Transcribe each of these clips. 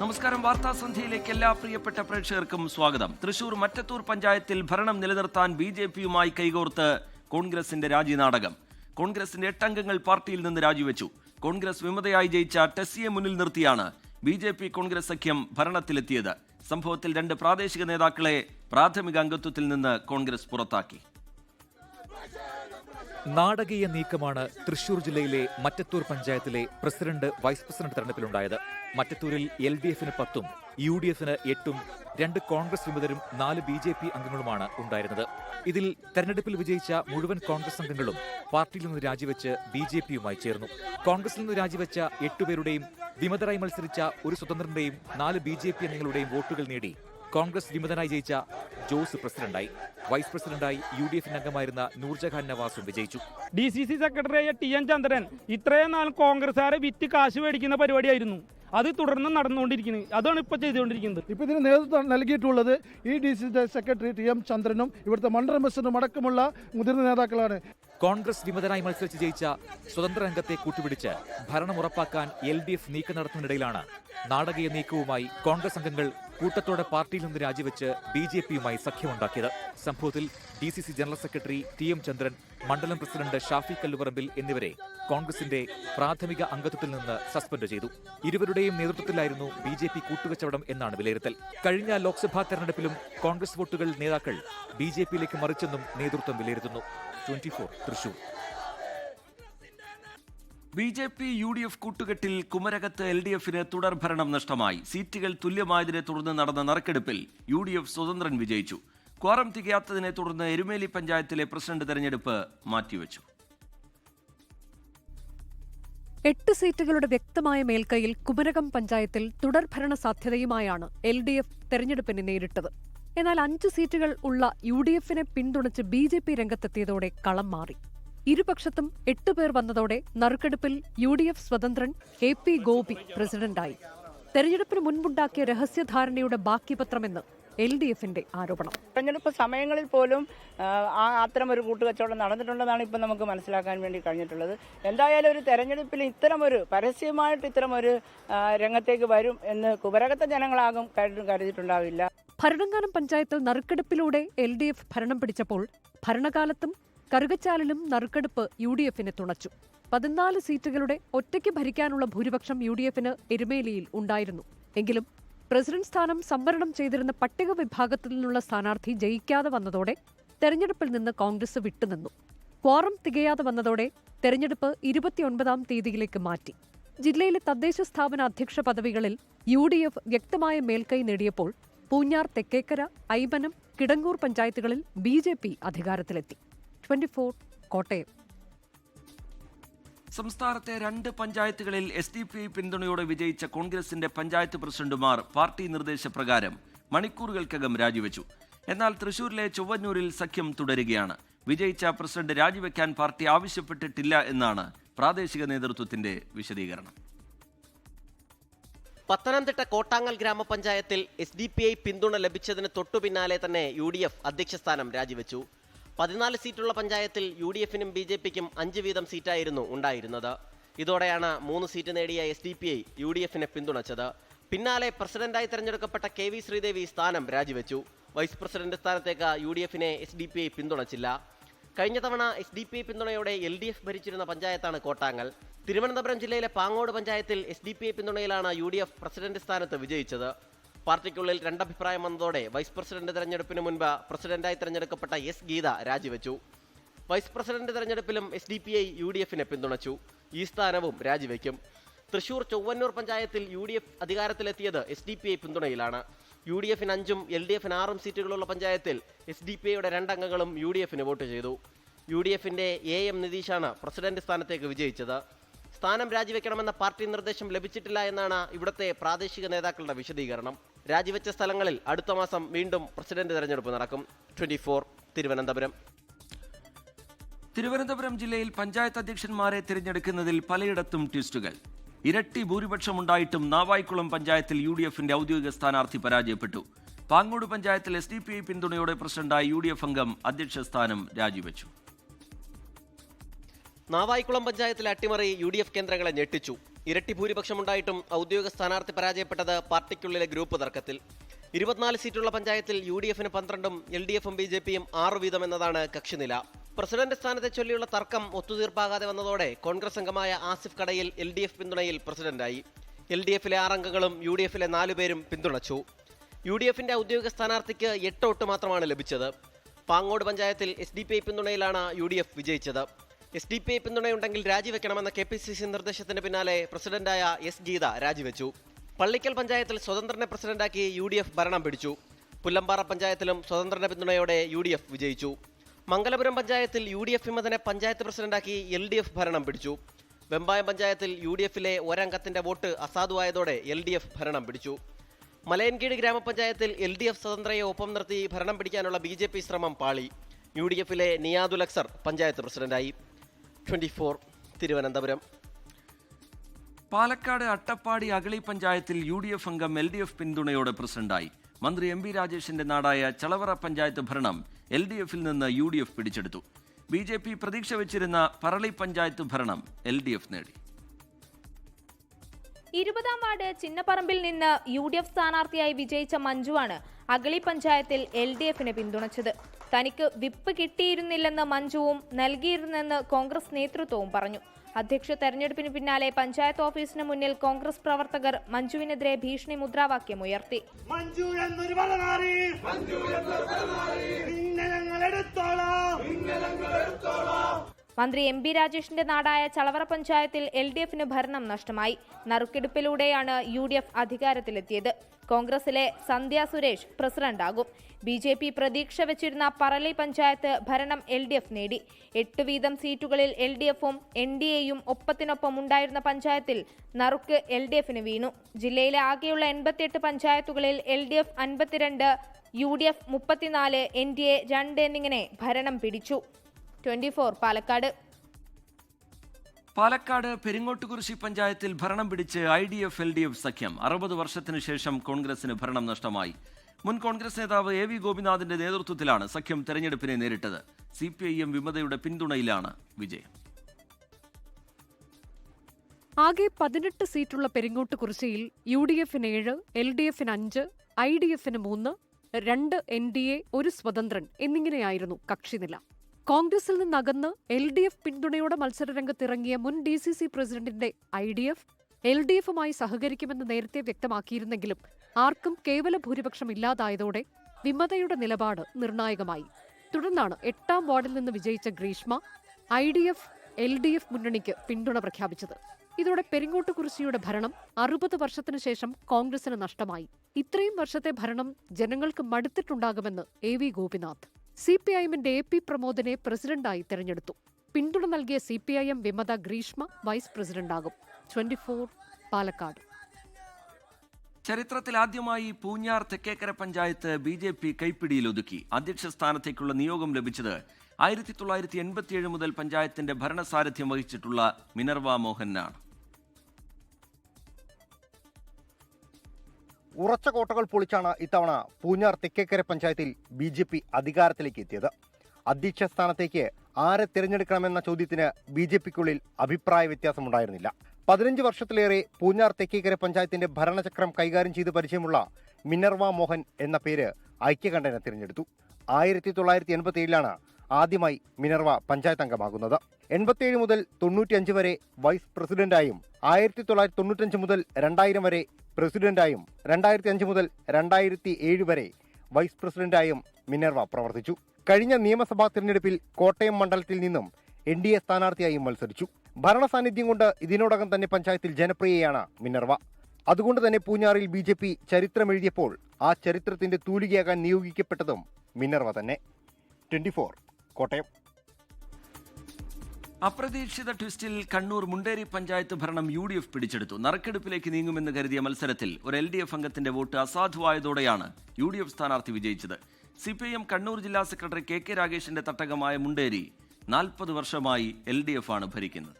നമസ്കാരം. വാർത്താ സന്ധ്യയിലേക്ക് എല്ലാ പ്രിയപ്പെട്ട പ്രേക്ഷകർക്കും സ്വാഗതം. തൃശൂർ മറ്റത്തൂർ പഞ്ചായത്തിൽ ഭരണം നിലനിർത്താൻ ബി ജെ പിയുമായി കൈകോർത്ത് കോൺഗ്രസിന്റെ രാജിനാടകം കോൺഗ്രസിന്റെ എട്ടംഗങ്ങൾ പാർട്ടിയിൽ നിന്ന് രാജിവെച്ചു. കോൺഗ്രസ് വിമതയായി ജയിച്ച ടെസ്സിയെ മുന്നിൽ നിർത്തിയാണ് ബി ജെ പി കോൺഗ്രസ് സഖ്യം ഭരണത്തിലെത്തിയത്. സംഭവത്തിൽ രണ്ട് പ്രാദേശിക നേതാക്കളെ പ്രാഥമിക അംഗത്വത്തിൽ നിന്ന് കോൺഗ്രസ് പുറത്താക്കി. നാടകീയ നീക്കമാണ് തൃശൂർ ജില്ലയിലെ മറ്റത്തൂർ പഞ്ചായത്തിലെ പ്രസിഡന്റ് വൈസ് പ്രസിഡന്റ് തെരഞ്ഞെടുപ്പിലുണ്ടായത്. മറ്റത്തൂരിൽ എൽ ഡി എഫിന് പത്തും യു ഡി എഫിന് എട്ടും രണ്ട് കോൺഗ്രസ് വിമതരും നാല് ബി ജെ പി അംഗങ്ങളുമാണ് ഉണ്ടായിരുന്നത്. ഇതിൽ തെരഞ്ഞെടുപ്പിൽ വിജയിച്ച മുഴുവൻ കോൺഗ്രസ് അംഗങ്ങളും പാർട്ടിയിൽ നിന്ന് രാജിവെച്ച് ബി ജെ പിയുമായി ചേർന്നു. കോൺഗ്രസിൽ നിന്ന് രാജിവെച്ച എട്ടുപേരുടെയും വിമതരായി മത്സരിച്ച ഒരു സ്വതന്ത്രന്റെയും നാല് ബി ജെ പി അംഗങ്ങളുടെയും വോട്ടുകൾ നേടി കോൺഗ്രസ് വിമതനായി ജയിച്ച ജോസ് പ്രസിഡന്റായി. വൈസ് പ്രസിഡന്റായി യു ഡി എഫിന്റെ അംഗമായിരുന്ന നൂർജഹാൻ നവാസും വിജയിച്ചു. ഡി സി സി സെക്രട്ടറിയായ ടി എൻ ചന്ദ്രൻ ഇത്രയും നാൾ കോൺഗ്രസ്സുകാരെ വിറ്റ് കാശ് മേടിക്കുന്ന പരിപാടിയായിരുന്നു. അത് തുടർന്ന് നടന്നുകൊണ്ടിരിക്കുന്നത് അതാണ് ഇപ്പോൾ ചെയ്തുകൊണ്ടിരിക്കുന്നത്. ഇപ്പോൾ ഇതിന് നേതൃത്വം നൽകിയിട്ടുള്ളത് ഈ D C secretary T M ചന്ദ്രനും ഇവിടുത്തെ മണ്ഡലം പ്രസിഡന്റും അടക്കമുള്ള മുതിർന്ന നേതാക്കളാണ്. കോൺഗ്രസ് വിമതനായി മത്സരിച്ച് ജയിച്ച സ്വതന്ത്ര രംഗത്തെ കൂട്ടുപിടിച്ച് ഭരണം ഉറപ്പാക്കാൻ എൽ ഡി എഫ് നീക്കം നടത്തുന്നതിനിടയിലാണ് നാടകീയ നീക്കവുമായി കോൺഗ്രസ് അംഗങ്ങൾ കൂട്ടത്തോടെ പാർട്ടിയിൽ നിന്ന് രാജിവെച്ച് ബി ജെ പിയുമായി സഖ്യമുണ്ടാക്കിയത്. സംഭവത്തിൽ D C C general secretary T M Chandran മണ്ഡലം പ്രസിഡന്റ് ഷാഫി കല്ലുപറമ്പിൽ എന്നിവരെ കോൺഗ്രസിന്റെ പ്രാഥമിക അംഗത്വത്തിൽ നിന്ന് സസ്പെൻഡ് ചെയ്തു. ഇരുവരുടെയും നേതൃത്വത്തിലായിരുന്നു ബി ജെ പി കൂട്ടുകച്ചവടം എന്നാണ് വിലയിരുത്തൽ. കഴിഞ്ഞ ലോക്സഭാ തെരഞ്ഞെടുപ്പിലും കോൺഗ്രസ് വോട്ടുകൾ നേതാക്കൾ ബി ജെ പിയിലേക്ക് മറിച്ചെന്നും നേതൃത്വം വിലയിരുത്തുന്നു. Twenty four Thrissur. B J P U D F കൂട്ടുകെട്ടിൽ കുമരകത്ത് എൽ ഡി എഫിന് തുടർ ഭരണം നഷ്ടമായി. സീറ്റുകൾ തുല്യമായതിനെ തുടർന്ന് നടന്ന നറുക്കെടുപ്പിൽ യു ഡി എഫ് സ്വതന്ത്രൻ വിജയിച്ചു. ക്വാറം തികയാത്തതിനെ തുടർന്ന് എരുമേലി പഞ്ചായത്തിലെ പ്രസിഡന്റ് തെരഞ്ഞെടുപ്പ് മാറ്റിവെച്ചു. എട്ട് സീറ്റുകളുടെ വ്യക്തമായ മേൽക്കൈയിൽ കുമരകം പഞ്ചായത്തിൽ തുടർഭരണ സാധ്യതയുമായാണ് എൽ ഡി എഫ് തെരഞ്ഞെടുപ്പിനെ നേരിട്ടത്. എന്നാൽ അഞ്ച് സീറ്റുകൾ ഉള്ള യു ഡി എഫിനെ പിന്തുണച്ച് ബി ജെ പി രംഗത്തെത്തിയതോടെ കളം മാറി. ഇരുപക്ഷത്തും എട്ട് പേർ വന്നതോടെ നറുക്കെടുപ്പിൽ യു ഡി എഫ് സ്വതന്ത്രൻ എ പി ഗോപി പ്രസിഡന്റായി. തെരഞ്ഞെടുപ്പിന് മുൻപുണ്ടാക്കിയ രഹസ്യധാരണയുടെ ബാക്കിപത്രമെന്ന് എൽ ഡി എഫിന്റെ ആരോപണം. തെരഞ്ഞെടുപ്പ് സമയങ്ങളിൽ പോലും ആ, അത്തരം ഒരു കൂട്ടുകച്ചവടം നടന്നിട്ടുണ്ടെന്നാണ് ഇപ്പം നമുക്ക് മനസ്സിലാക്കാൻ വേണ്ടി കഴിഞ്ഞിട്ടുള്ളത്. എന്തായാലും ഒരു തെരഞ്ഞെടുപ്പിൽ ഇത്തരം ഒരു പരസ്യമായിട്ട് ഇത്തരം ഒരു രംഗത്തേക്ക് വരും എന്ന് കുപരകത്തെ ജനങ്ങളാകും കരുതി കരുതിയിട്ടുണ്ടാവില്ല. ഭരണങ്ങാനം പഞ്ചായത്തിൽ നറുക്കെടുപ്പിലൂടെ എൽ ഡി എഫ് ഭരണം പിടിച്ചപ്പോൾ ഭരണകാലത്തും കറുകച്ചാലിലും നറുക്കെടുപ്പ് യു ഡി എഫിനെ തുണച്ചു. പതിനാല് സീറ്റുകളുടെ ഒറ്റയ്ക്ക് ഭരിക്കാനുള്ള ഭൂരിപക്ഷം യു ഡി എഫിന് എരുമേലിയിൽ ഉണ്ടായിരുന്നു. എങ്കിലും പ്രസിഡന്റ് സ്ഥാനം സംവരണം ചെയ്തിരുന്ന പട്ടിക വിഭാഗത്തിൽ നിന്നുള്ള സ്ഥാനാർത്ഥി ജയിക്കാതെ വന്നതോടെ തെരഞ്ഞെടുപ്പിൽ നിന്ന് കോൺഗ്രസ് വിട്ടുനിന്നു. ക്വാറം തികയാതെ വന്നതോടെ തെരഞ്ഞെടുപ്പ് ഇരുപത്തിയൊൻപതാം തീയതിയിലേക്ക് മാറ്റി. ജില്ലയിലെ തദ്ദേശ സ്ഥാപന അധ്യക്ഷ പദവികളിൽ യു ഡി എഫ് വ്യക്തമായ മേൽക്കൈ നേടിയപ്പോൾ പൂഞ്ഞാർ തെക്കേക്കര ഐബനം കിടങ്ങൂർ പഞ്ചായത്തുകളിൽ B J P അധികാരത്തിലെത്തി. Twenty four Kottayam. സംസ്ഥാനത്തെ രണ്ട് പഞ്ചായത്തുകളിൽ എസ് ഡി പി ഐ പിന്തുണയോടെ വിജയിച്ച കോൺഗ്രസിന്റെ പഞ്ചായത്ത് പ്രസിഡന്റുമാർ പാർട്ടി നിർദ്ദേശപ്രകാരം മണിക്കൂറുകൾക്കകം രാജിവെച്ചു. എന്നാൽ തൃശൂരിലെ ചൊവ്വന്നൂരിൽ സഖ്യം തുടരുകയാണ്. വിജയിച്ച പ്രസിഡന്റ് രാജിവെക്കാൻ പാർട്ടി ആവശ്യപ്പെട്ടിട്ടില്ല എന്നാണ് പ്രാദേശിക നേതൃത്വത്തിന്റെ വിശദീകരണം. പത്തനംതിട്ട കോട്ടാങ്ങൽ ഗ്രാമപഞ്ചായത്തിൽ എസ് ഡി പി ഐ പിന്തുണ ലഭിച്ചതിന് തൊട്ടുപിന്നാലെ തന്നെ യു ഡി എഫ് അധ്യക്ഷസ്ഥാനം രാജിവെച്ചു. പതിനാല് സീറ്റുള്ള പഞ്ചായത്തിൽ യു ഡി എഫിനും ബി ജെ പിക്കും അഞ്ച് വീതം സീറ്റായിരുന്നു ഉണ്ടായിരുന്നത്. ഇതോടെയാണ് മൂന്ന് സീറ്റ് നേടിയ S D P I U D എഫിനെ പിന്തുണച്ചത്. പിന്നാലെ പ്രസിഡന്റായി തെരഞ്ഞെടുക്കപ്പെട്ട കെ വി ശ്രീദേവി സ്ഥാനം രാജിവെച്ചു. വൈസ് പ്രസിഡന്റ് സ്ഥാനത്തേക്ക് യു ഡി എഫിനെ എസ് ഡി പി ഐ പിന്തുണച്ചില്ല. കഴിഞ്ഞ തവണ എസ് ഡി പി ഐ പിന്തുണയോടെ എൽ ഡി എഫ് ഭരിച്ചിരുന്ന പഞ്ചായത്താണ് കോട്ടാങ്ങൽ. തിരുവനന്തപുരം ജില്ലയിലെ പാങ്ങോട് പഞ്ചായത്തിൽ എസ് ഡി പി ഐ പിന്തുണയിലാണ് യു ഡി എഫ് പ്രസിഡന്റ് സ്ഥാനത്ത് വിജയിച്ചത്. പാർട്ടിക്കുള്ളിൽ രണ്ടഭിപ്രായം വന്നതോടെ വൈസ് പ്രസിഡന്റ് തെരഞ്ഞെടുപ്പിന് മുൻപ് പ്രസിഡന്റായി തെരഞ്ഞെടുക്കപ്പെട്ട എസ് ഗീത രാജിവെച്ചു. വൈസ് പ്രസിഡന്റ് തെരഞ്ഞെടുപ്പിലും S D P I U D എഫിനെ പിന്തുണച്ചു. ഈ സ്ഥാനവും രാജിവെക്കും. തൃശൂർ ചൊവ്വന്നൂർ പഞ്ചായത്തിൽ യു ഡി എഫ് അധികാരത്തിലെത്തിയത് എസ് ഡി പി ഐ പിന്തുണയിലാണ്. യു ഡി എഫിന് അഞ്ചും എൽ ഡി എഫിന് ആറും സീറ്റുകളുള്ള പഞ്ചായത്തിൽ എസ് ഡി പി ഐയുടെ രണ്ടംഗങ്ങളും യു ഡി എഫിന് വോട്ട് ചെയ്തു. യു ഡി എഫിന്റെ എ എം നിതീഷാണ് പ്രസിഡന്റ് സ്ഥാനത്തേക്ക് വിജയിച്ചത്. സ്ഥാനം രാജിവെക്കണമെന്ന പാർട്ടി നിർദ്ദേശം ലഭിച്ചിട്ടില്ല എന്നാണ് ഇവിടുത്തെ പ്രാദേശിക നേതാക്കളുടെ വിശദീകരണം. രാജിവെച്ച സ്ഥലങ്ങളിൽ അടുത്ത മാസം വീണ്ടും പ്രസിഡന്റ് തെരഞ്ഞെടുപ്പ് നടക്കും. ട്വന്റി തിരുവനന്തപുരം. തിരുവനന്തപുരം ജില്ലയിൽ പഞ്ചായത്ത് അധ്യക്ഷന്മാരെ തിരഞ്ഞെടുക്കുന്നതിൽ പലയിടത്തും ട്വിസ്റ്റുകൾ. ഇരട്ടി ഭൂരിപക്ഷമുണ്ടായിട്ടും നാവായിക്കുളം പഞ്ചായത്തിൽ യു ഡി എഫിന്റെ ഔദ്യോഗിക സ്ഥാനാർത്ഥി പരാജയപ്പെട്ടു. പാങ്ങോട് പഞ്ചായത്തിൽ എസ് ഡി പി ഐ പിന്തുണയോടെ പ്രസിഡന്റായി യു ഡി എഫ് അംഗം അധ്യക്ഷ സ്ഥാനം രാജിവെച്ചു. നാവായിക്കുളം പഞ്ചായത്തിലെ അട്ടിമറി യു ഡി എഫ് കേന്ദ്രങ്ങളെ ഞെട്ടിച്ചു. ഇരട്ടി ഭൂരിപക്ഷമുണ്ടായിട്ടും ഔദ്യോഗിക സ്ഥാനാർത്ഥി പരാജയപ്പെട്ടത് പാർട്ടിക്കുള്ളിലെ ഗ്രൂപ്പ് തർക്കത്തിൽ. ഇരുപത്തിനാല് സീറ്റുള്ള പഞ്ചായത്തിൽ യു ഡി എഫിന് പന്ത്രണ്ടും എൽ ഡി എഫും ബി ജെ പിയും ആറ് വീതം എന്നതാണ് കക്ഷിനില. പ്രസിഡന്റ് സ്ഥാനത്തെ ചൊല്ലിയുള്ള തർക്കം ഒത്തുതീർപ്പാകാതെ വന്നതോടെ കോൺഗ്രസ് അംഗമായ ആസിഫ് കടയിൽ എൽ ഡി എഫ് പിന്തുണയിൽ പ്രസിഡന്റായി. എൽ ഡി എഫിലെ ആറംഗങ്ങളും യു ഡി എഫിലെ നാലുപേരും പിന്തുണച്ചു. യു ഡി എഫിന്റെ ഔദ്യോഗിക സ്ഥാനാർത്ഥിക്ക് എട്ട് വോട്ട് മാത്രമാണ് ലഭിച്ചത്. പാങ്ങോട് പഞ്ചായത്തിൽ എസ് ഡി പി ഐ പിന്തുണയിലാണ് യു ഡി എഫ് വിജയിച്ചത്. എസ് ഡി പി ഐ പിന്തുണയുണ്ടെങ്കിൽ രാജിവെക്കണമെന്ന കെ പി സി സി നിർദ്ദേശത്തിന് പിന്നാലെ പ്രസിഡന്റായ എസ് ഗീത രാജിവെച്ചു. പള്ളിക്കൽ പഞ്ചായത്തിൽ സ്വതന്ത്രനെ പ്രസിഡന്റാക്കി യു ഡി എഫ് ഭരണം പിടിച്ചു. പുല്ലമ്പാറ പഞ്ചായത്തിലും സ്വതന്ത്രന്റെ പിന്തുണയോടെ യു ഡി എഫ് വിജയിച്ചു. മംഗലപുരം പഞ്ചായത്തിൽ യു ഡി എഫ് വിമതനെ പഞ്ചായത്ത് പ്രസിഡന്റാക്കി എൽ ഡി എഫ് ഭരണം പിടിച്ചു. വെമ്പായം പഞ്ചായത്തിൽ യു ഡി എഫിലെ ഒരംഗത്തിന്റെ വോട്ട് അസാധുവായതോടെ എൽ ഡി എഫ് ഭരണം പിടിച്ചു. മലയൻകീട് ഗ്രാമപഞ്ചായത്തിൽ എൽ ഡി എഫ് സ്വതന്ത്രയെ ഒപ്പം നിർത്തി ഭരണം പിടിക്കാനുള്ള ബി ജെ പി ശ്രമം പാളി. യു ഡി എഫിലെ നിയാദുൽ അക്സർ പഞ്ചായത്ത് പ്രസിഡന്റായി. Twenty four Thiruvananthapuram. Palakkad Attappadi Agali പഞ്ചായത്തിൽ യു ഡി എഫ് അംഗം എൽ ഡി എഫ് പിന്തുണയോടെ പ്രസിഡന്റായി. മന്ത്രി എം വി രാജേഷിന്റെ നാടായ ചളവറ പഞ്ചായത്ത് ഭരണം എൽ ഡി എഫിൽ നിന്ന് യു ഡി എഫ് പിടിച്ചെടുത്തു. ബി ജെ പി പ്രതീക്ഷ വെച്ചിരുന്ന പറളി പഞ്ചായത്ത് ഭരണം എൽ ഡി എഫ് നേടി. ഇരുപതാം വാർഡ് ചിന്നപ്പറമ്പിൽ നിന്ന് യു ഡി എഫ് സ്ഥാനാർത്ഥിയായി വിജയിച്ച മഞ്ജുവാണ് അഗളി പഞ്ചായത്തിൽ എൽ ഡി എഫിനെ പിന്തുണച്ചത്. തനിക്ക് വിപ്പ് കിട്ടിയിരുന്നില്ലെന്ന് മഞ്ജുവും നൽകിയിരുന്നെന്ന് കോൺഗ്രസ് നേതൃത്വവും പറഞ്ഞു. അധ്യക്ഷ തെരഞ്ഞെടുപ്പിന് പിന്നാലെ പഞ്ചായത്ത് ഓഫീസിന് മുന്നിൽ കോൺഗ്രസ് പ്രവർത്തകർ മഞ്ജുവിനെതിരെ ഭീഷണി മുദ്രാവാക്യം ഉയർത്തി. മഞ്ജു എന്നൊരു പലനാരി നിന്നെ ഞങ്ങൾ എടുത്തോളാം മന്ത്രി എം ബി രാജേഷിന്റെ നാടായ ചളവറ പഞ്ചായത്തിൽ എൽ ഡി എഫിന് ഭരണം നഷ്ടമായി. നറുക്കെടുപ്പിലൂടെയാണ് യു ഡി എഫ് അധികാരത്തിലെത്തിയത്. കോൺഗ്രസിലെ സന്ധ്യ സുരേഷ് പ്രസിഡന്റാകും. ബി ജെ പി പ്രതീക്ഷ വെച്ചിരുന്ന പറളി പഞ്ചായത്ത് ഭരണം എൽ ഡി എഫ് നേടി. എട്ട് വീതം സീറ്റുകളിൽ എൽ ഡി എഫും എൻ ഡി എയും ഒപ്പത്തിനൊപ്പം ഉണ്ടായിരുന്ന പഞ്ചായത്തിൽ നറുക്ക് എൽ ഡി എഫിന് വീണു. ജില്ലയിലെ ആകെയുള്ള എൺപത്തിയെട്ട് പഞ്ചായത്തുകളിൽ എൽ ഡി എഫ് അൻപത്തിരണ്ട് യു ഡി എഫ് മുപ്പത്തിനാല് എൻ ഡി എ രണ്ട് എന്നിങ്ങനെ ഭരണം പിടിച്ചു. ട്വന്റി ഫോർ പാലക്കാട് പാലക്കാട് പെരിങ്ങോട്ടുകുരിശി പഞ്ചായത്തിൽ ഭരണം പിടിച്ച് I D F L D F സഖ്യം. അറുപത് വർഷത്തിനു ശേഷം കോൺഗ്രസിന് ഭരണം നഷ്ടമായി. മുൻ കോൺഗ്രസ് നേതാവ് എ വി ഗോപിനാഥിന്റെ നേതൃത്വത്തിലാണ് സഖ്യം തെരഞ്ഞെടുപ്പിനെ നേരിട്ടത്. സി പി ഐ എം വിമതയുടെ പിന്തുണയിലാണ് വിജയം. ആകെ പതിനെട്ട് സീറ്റുള്ള പെരിങ്ങോട്ട് കുറിശിയിൽ യു ഡി എഫിന് ഏഴ് എൽ ഡി എഫിന് അഞ്ച് ഐ ഡി എഫിന് മൂന്ന് രണ്ട് എൻ ഡി എ ഒരു സ്വതന്ത്രൻ എന്നിങ്ങനെയായിരുന്നു കക്ഷിനില. കോൺഗ്രസിൽ നിന്നകന്ന് എൽ ഡി എഫ് പിന്തുണയോടെ മത്സരരംഗത്തിറങ്ങിയ മുൻ ഡി സി സി പ്രസിഡന്റിന്റെ I D F L D എഫുമായി സഹകരിക്കുമെന്ന് നേരത്തെ വ്യക്തമാക്കിയിരുന്നെങ്കിലും ആർക്കും കേവല ഭൂരിപക്ഷം ഇല്ലാതായതോടെ വിമതയുടെ നിലപാട് നിർണായകമായി. തുടർന്നാണ് എട്ടാം വാർഡിൽ നിന്ന് വിജയിച്ച Greeshma I D F L D F മുന്നണിക്ക് പിന്തുണ പ്രഖ്യാപിച്ചത്. ഇതോടെ പെരിങ്ങോട്ടുകുറിശിയുടെ ഭരണം അറുപത് വർഷത്തിനു ശേഷം കോൺഗ്രസിന് നഷ്ടമായി. ഇത്രയും വർഷത്തെ ഭരണം ജനങ്ങൾക്ക് മടുത്തിട്ടുണ്ടാകുമെന്ന് A V Gopinath. C P I എമ്മിന്റെ എ പി പ്രമോദിനെ പ്രസിഡന്റായി തെരഞ്ഞെടുത്തു. പിന്തുണ നൽകിയ സി പി ഐ എം വിമത Greeshma vice പ്രസിഡന്റാകും. Twenty four Palakkad. ചരിത്രത്തിൽ ആദ്യമായി Poonjar Thekkekara panchayat B J P കൈപ്പിടിയിൽ ഒതുക്കി. അധ്യക്ഷ സ്ഥാനത്തേക്കുള്ള നിയോഗം ലഭിച്ചത് ആയിരത്തി തൊള്ളായിരത്തി എൺപത്തിയേഴ് മുതൽ പഞ്ചായത്തിന്റെ ഭരണസാരഥ്യം വഹിച്ചിട്ടുള്ള മിനർവ മോഹനാണ്. ഉറച്ച കോട്ടകൾ പൊളിച്ചാണ് ഇത്തവണ പൂഞ്ഞാർ തെക്കേക്കര പഞ്ചായത്തിൽ ബി ജെ പി അധികാരത്തിലേക്ക് എത്തിയത്. അധ്യക്ഷ സ്ഥാനത്തേക്ക് ആരെ തിരഞ്ഞെടുക്കണമെന്ന ചോദ്യത്തിന് ബി ജെ പിക്കുള്ളിൽ അഭിപ്രായ വ്യത്യാസമുണ്ടായിരുന്നില്ല. പതിനഞ്ച് വർഷത്തിലേറെ പൂഞ്ഞാർ തെക്കേക്കര പഞ്ചായത്തിന്റെ ഭരണചക്രം കൈകാര്യം ചെയ്ത് പരിചയമുള്ള മിനർവ മോഹൻ എന്ന പേര് ഐക്യകണ്ഠനെ തിരഞ്ഞെടുത്തു. ആയിരത്തി തൊള്ളായിരത്തി എൺപത്തി ഏഴിലാണ് ആദ്യമായി മിനർവ പഞ്ചായത്ത് അംഗമാകുന്നത്. എൺപത്തിയേഴ് മുതൽ തൊണ്ണൂറ്റിയഞ്ച് വരെ വൈസ് പ്രസിഡന്റായും ആയിരത്തി തൊള്ളായിരത്തി തൊണ്ണൂറ്റഞ്ച് മുതൽ രണ്ടായിരം വരെ പ്രസിഡന്റായും രണ്ടായിരത്തി അഞ്ച് മുതൽ രണ്ടായിരത്തി ഏഴ് വരെ വൈസ് പ്രസിഡന്റായും മിനർവ പ്രവർത്തിച്ചു. കഴിഞ്ഞ നിയമസഭാ തിരഞ്ഞെടുപ്പിൽ കോട്ടയം മണ്ഡലത്തിൽ നിന്നും എൻ ഡി എ സ്ഥാനാർത്ഥിയായും മത്സരിച്ചു. ഭരണ സാന്നിധ്യം കൊണ്ട് ഇതിനോടകം തന്നെ പഞ്ചായത്തിൽ ജനപ്രിയയാണ് മിനർവ. അതുകൊണ്ട് തന്നെ പൂഞ്ഞാറിൽ ബി ജെ പി ചരിത്രമെഴുതിയപ്പോൾ ആ ചരിത്രത്തിന്റെ തൂലികയാകാൻ നിയോഗിക്കപ്പെട്ടതും മിനർവ തന്നെ. ട്വന്റി കോട്ടയം. അപ്രതീക്ഷിത ട്വിസ്റ്റിൽ കണ്ണൂർ മുണ്ടേരി പഞ്ചായത്ത് ഭരണം യു ഡി എഫ് പിടിച്ചെടുത്തു. നറുക്കെടുപ്പിലേക്ക് നീങ്ങുമെന്ന് കരുതിയ മത്സരത്തിൽ ഒരു എൽ ഡി എഫ് അംഗത്തിന്റെ വോട്ട് അസാധുവായതോടെയാണ് യു ഡി എഫ് സ്ഥാനാർത്ഥി വിജയിച്ചത്. C P I M Kannur ജില്ലാ സെക്രട്ടറി കെ കെ രാഗേഷിന്റെ തട്ടകമായ മുണ്ടേരി നാൽപ്പത് വർഷമായി എൽ ഡി എഫ് ആണ് ഭരിക്കുന്നത്.